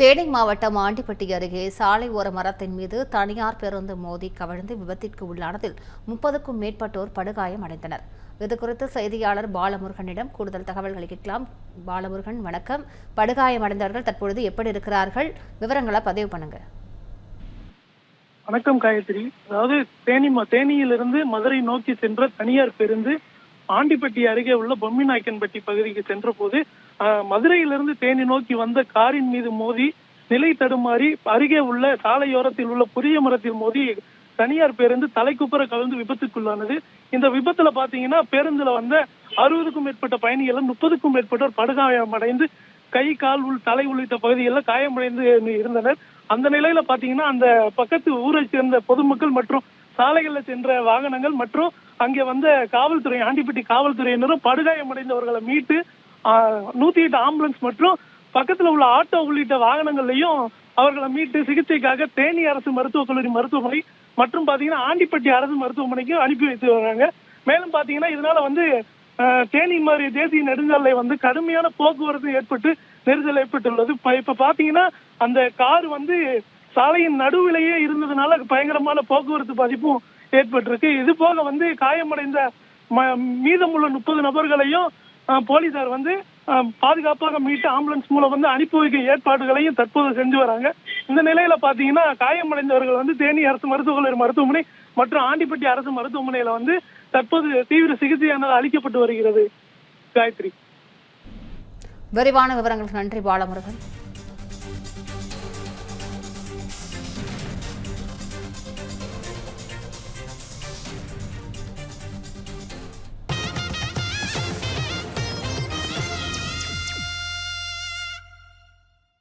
தேனி மாவட்டம் ஆண்டிப்பட்டி அருகே சாலை ஓர மரத்தின் மீது தனியார் பேருந்து மோதி கவிழ்ந்து விபத்திற்கு உள்ளானதில் முப்பதுக்கும் மேற்பட்டோர் படுகாயம் அடைந்தனர். இதுகுறித்து செய்தியாளர் பாலமுருகனிடம் கூடுதல் தகவல்களை கேட்கலாம். பாலமுருகன் வணக்கம். படுகாயமடைந்தவர்கள் தற்பொழுது எப்படி இருக்கிறார்கள்? விவரங்களை பதிவு பண்ணுங்க. வணக்கம் காயத்ரி. அதாவது தேனி தேனியிலிருந்து மதுரை நோக்கி சென்ற தனியார் பேருந்து ஆண்டிப்பட்டி அருகே உள்ள பொம்மிநாயக்கன்பட்டி பகுதிக்கு சென்ற போது மதுரையிலிருந்து தேனி நோக்கி வந்த காரின் மீது மோதி நிலை தடுமாறி அருகே உள்ள சாலையோரத்தில் உள்ள புரிய மரத்தில் மோதி தனியார் பேருந்து தலைக்குப்புற கவிழ்ந்து விபத்துக்குள்ளானது. இந்த விபத்துல பாத்தீங்கன்னா பேருந்துல வந்த அறுபதுக்கும் மேற்பட்ட பயணிகளும் முப்பதுக்கும் மேற்பட்டோர் படுகாயம் அடைந்து கை கால் உள் தலை உள்ளிட்ட பகுதிகளில் காயமடைந்து இருந்தனர். அந்த நிலையில பாத்தீங்கன்னா அந்த பக்கத்து ஊரை சேர்ந்த பொதுமக்கள் மற்றும் சாலைகளில் சென்ற வாகனங்கள் மற்றும் அங்கே வந்த காவல்துறை ஆண்டிப்பட்டி காவல்துறையினரும் படுகாயமடைந்தவர்களை மீட்டு நூத்தி எட்டு ஆம்புலன்ஸ் மற்றும் பக்கத்துல உள்ள ஆட்டோ உள்ளிட்ட வாகனங்கள்லையும் அவர்களை மீட்டு சிகிச்சைக்காக தேனி அரசு மருத்துவக் கல்லூரி மருத்துவமனை மற்றும் பாத்தீங்கன்னா ஆண்டிப்பட்டி அரசு மருத்துவமனைக்கு அனுப்பி வைத்து வராங்க மேலும் பாத்தீங்கன்னா இதனால வந்து தேனி மாதிரி தேசிய நெடுஞ்சாலை வந்து கடுமையான போக்குவரத்து ஏற்பட்டு நெரிசல் ஏற்பட்டுள்ளது. இப்ப பாத்தீங்கன்னா அந்த கார் வந்து சாலையின் நடுவிலேயே இருந்ததுனால பயங்கரமான போக்குவரத்து பாதிப்பும் ஏற்பட்டிருக்கு. இது போக வந்து காயமடைந்த ம- மீதமுள்ள முப்பது நபர்களையும் போலீசார் வந்து பாதுகாப்பாக மீட்டு ஆம்புலன்ஸ் மூலம் வந்து அனுப்பி வைக்க ஏற்பாடுகளையும் தற்போது செஞ்சு வராங்க. இந்த நிலையில பாத்தீங்கன்னா காயமடைந்தவர்கள் வந்து தேனி அரசு மருத்துவக் கல்லூரி மருத்துவமனை மற்றும் ஆண்டிப்பட்டி அரசு மருத்துவமனையில வந்து தற்போது தீவிர சிகிச்சையானது அளிக்கப்பட்டு வருகிறது. காயத்ரி. விரிவான விவரங்களுக்கு நன்றி பாலமுருகன்.